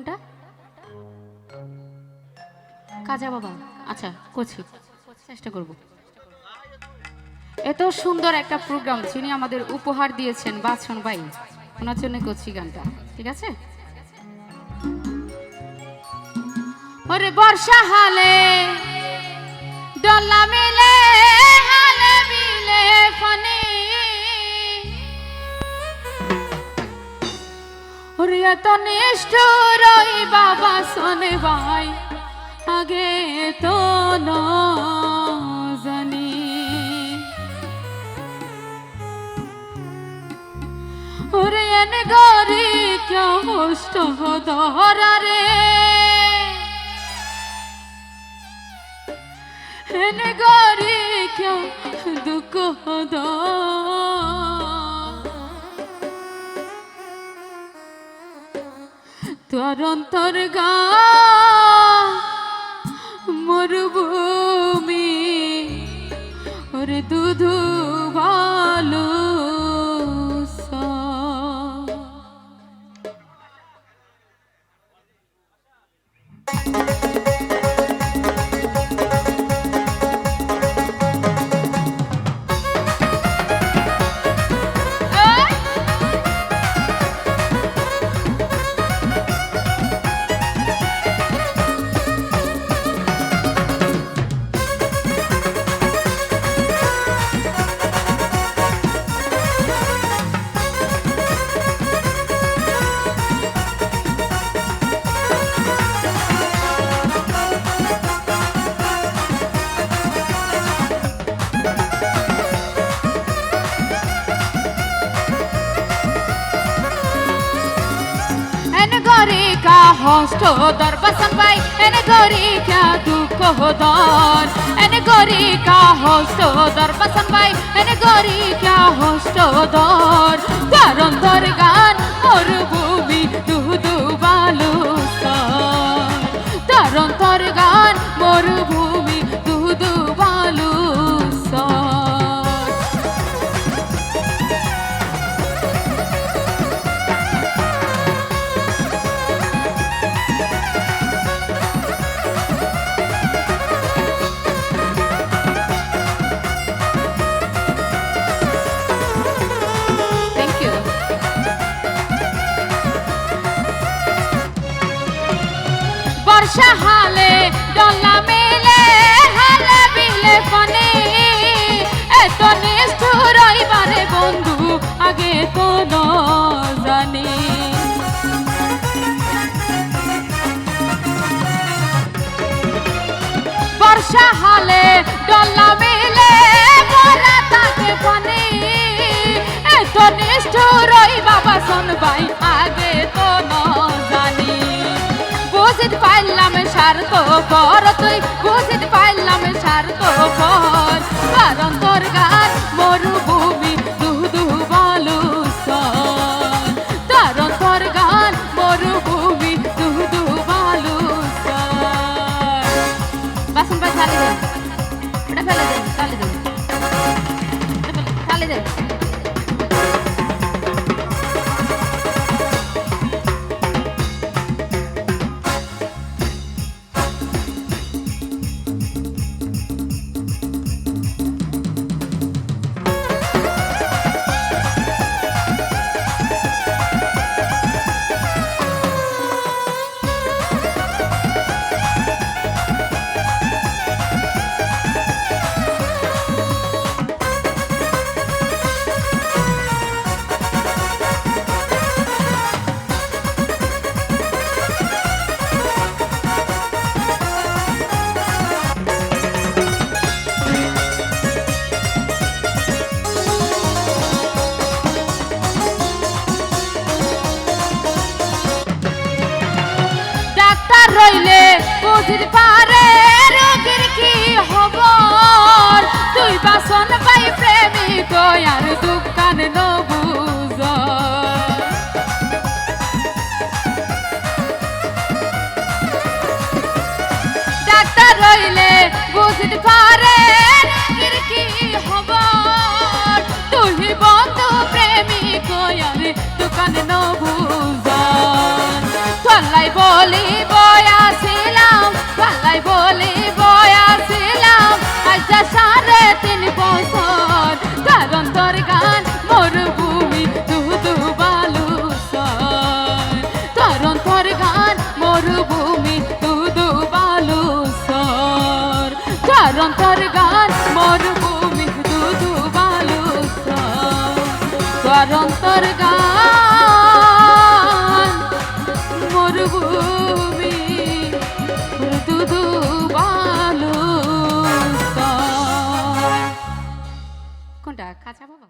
কোনটা কাজা বাবা আচ্ছা করছি। চেষ্টা করব। এত সুন্দর একটা প্রোগ্রাম যিনি আমাদের উপহার দিয়েছেন, বাছন ভাই। ওনার জন্য করছি গানটা, ঠিক আছে? ওরে বর্ষা হালে, ডলা মিলে, হালে মিলে ফনি। ওরে এত নিষ্ঠুর বাবা শোনে ভাই আগে তো জানি ওরে গরি কে হোষ্ট ধরা রে। গরি অন্তর গা গরি কা হষ্ট দর বসন ভাই এন গরি কা দুঃখ দর এন গরি কা হষ্ট দর বসন ভাই এন গরি কা হষ্ট দর কারণ দর গান মোর ভূমি দু দু বালু বর্ষা হালে ডলা মেলে, হালে বিলে ফনে। এত নিষ্ঠুর রইবারে বন্ধু, আগে তো ন জানি। বর্ষা হালে, ডলা মেলে মরা তাকে ফনে। এত নিষ্ঠুর বাবা ভাই, আগে বুঝিতে পাইলাম সার তো কর তুই বুঝিতে পাইলাম সার তো কর কারণ তোর গান মরুভূমি দু দু বালু কারণ তোর গান মরুভূমি দু দু বালু বাসন পাই থালি দে। ওটা ফেলে দে থালি দে। ওটা ফেলে- রইলে বুঝির পারে রোগীর কি খবর? তুই বাসন পাই প্রেমিক আর দোকান নবুজ ডাক্তার রইলে বুঝির পারে রোগীর কি খবর? তুই বন্ধু প্রেমিক আর দোকান আজম তার গান, মরুভূমি দুধু বালু স্বরম তার গান, মরুভূমি দুধু বালু কোনটা? কাঁচা বাবা?